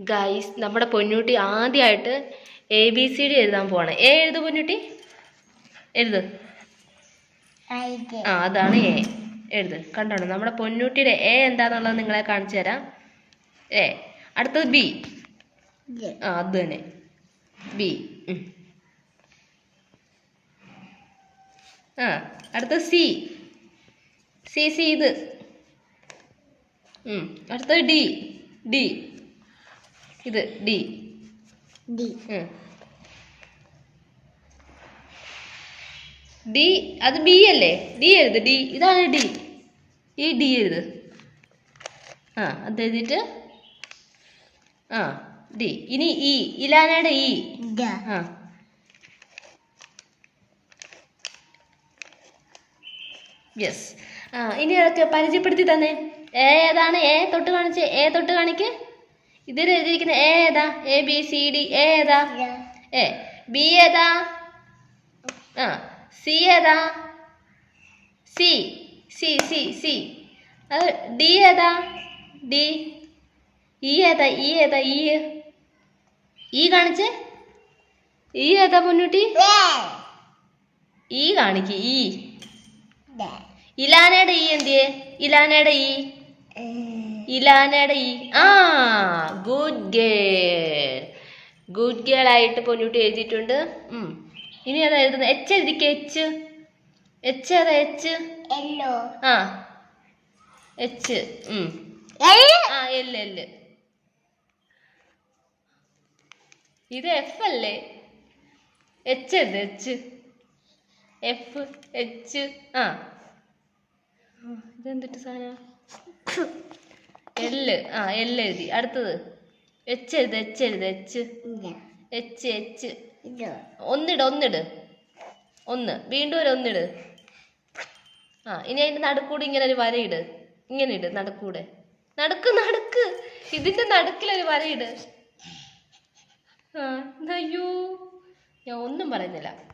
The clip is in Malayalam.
ഗൈസ് നമ്മുടെ പൊന്നൂട്ടി ആദ്യമായിട്ട് എ ബി സി ഡി എഴുതാൻ പോവാണ്. എ എഴുത് പൊന്നൂട്ടി. എഴുത്. ആ അതാണ് എ എഴുത്. കണ്ടോണം? നമ്മുടെ പൊന്നൂട്ടിയുടെ എ എന്താന്നുള്ളത് നിങ്ങളെ കാണിച്ചു തരാം. എ അടുത്തത് ബി ആ അത് തന്നെ. ബി. ആ അടുത്ത സി സി സി ഇത്. അടുത്തത് ഡി ഡി ഇത് ഡി. ഡി. ഡി അത് ബി അല്ലേ? ഡി എഴുത് ഡി. ഇതാണ് ഡി. ഈ ഡി എഴുത്. ആ അത് എഴുതിയിട്ട് ആ ഡി. ഇനി ഇ. ഇലാനയുടെ ഇ. ആ. യെസ് ആ ഇനി അതൊക്കെ പരിചയപ്പെടുത്തി തന്നെ. ഏതാണ്? എ തൊട്ട് കാണിച്ച്. എ തൊട്ട് കാണിക്ക്. ഇതിൽ എഴുതിയിരിക്കുന്ന എ ഏതാ? A B C D. A ഏതാ? എ. ബി ഏതാ? ആ. സി ഏതാ? സി. C C C. അത് ഡി ഏതാ? ഡി. ഇ ഏതാ? ഇ ഏതാ? ഇ. ഇ കാണിച്ച്? ഇ ഏതാ മുന്നൂട്ടി ഇ കാണിക്ക് ഇ. ഇലാനയുടെ ഈ എന്തിയേ? ഇലാനയുടെ ഈ ഇലാനയുടെ ഈ ആ ഗുഡ് ഗേൾ ഗുഡ് ഗേൾ ആയിട്ട് പൊന്നൂട്ടി എഴുതിയിട്ടുണ്ട്. ഉം. ഇനി ഏതാ എഴുതുന്നത് എച്ച് എഴുതിക്ക എച്ച് എച്ച് ഏതാ എച്ച് ആ. എച്ച് ആ എല്ല് എല്ല് ഇത് എഫ് അല്ലേ? എച്ച് എഴുത് എച്ച് എഫ് എച്ച് ആ. ആ, ഇതെന്തിട്ട് സാധനം? എല്ല്. ആ എല്ല് എഴുതി അടുത്തത്. എച്ച് എഴുത് എച്ച് എഴുത് എച്ച്. H H. ഒന്നിട് ഒന്നിട്. ഒന്ന്. വീണ്ടും ഒരു ഒന്നിട്. ആ ഇനി അതിന്റെ നടുക്കൂടെ ഇങ്ങനെ ഒരു വരയിട്. ഇങ്ങനെ ഇട് നടുക്കൂടെ. നടുക്ക് നടുക്ക്. ഇതിന്റെ നടുക്കിലൊരു വരയിട്. ആ അയ്യോ ഞാൻ ഒന്നും പറയുന്നില്ല.